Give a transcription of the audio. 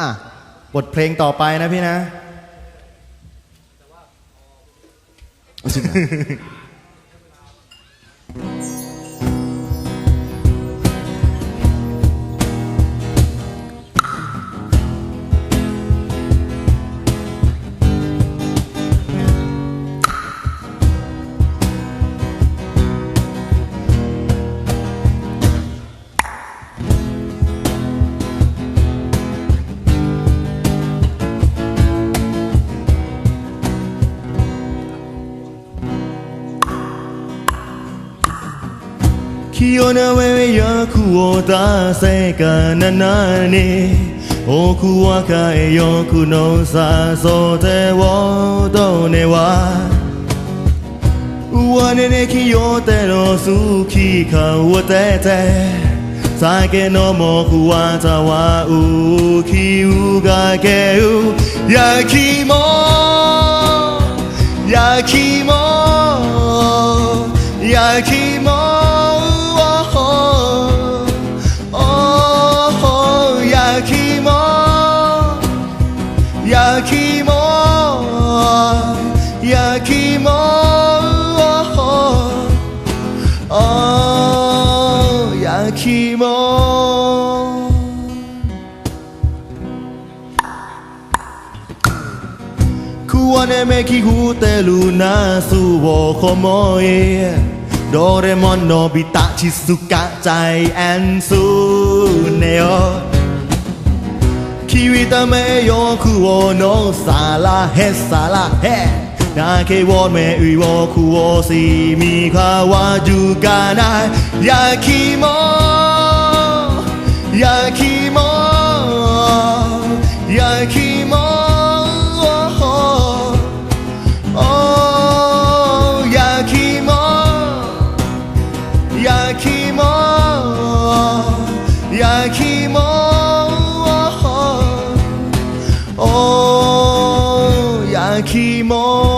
อะ บทเพลงต่อไปนะพี่นะ จริงเหรอ 器用な上役を出せかな何に。奥若い欲の誘ってをどねは。我に清ての好き顔を出て。酒の木はたわうきうがけう。焼き芋焼き芋 โอ้อยาขี้โมควัรเมคิฮูเตลูนาสูโวคโมเอโดเรมอนโนบิตะชิสุกะใจแอนซูเนโอคิวิตาเมโยคุโอโนซาลาเฮซาลาเฮ นาเคโวเมอุโอคุโอซิมิคาวาจูกาไนยาคิโมยาคิโมย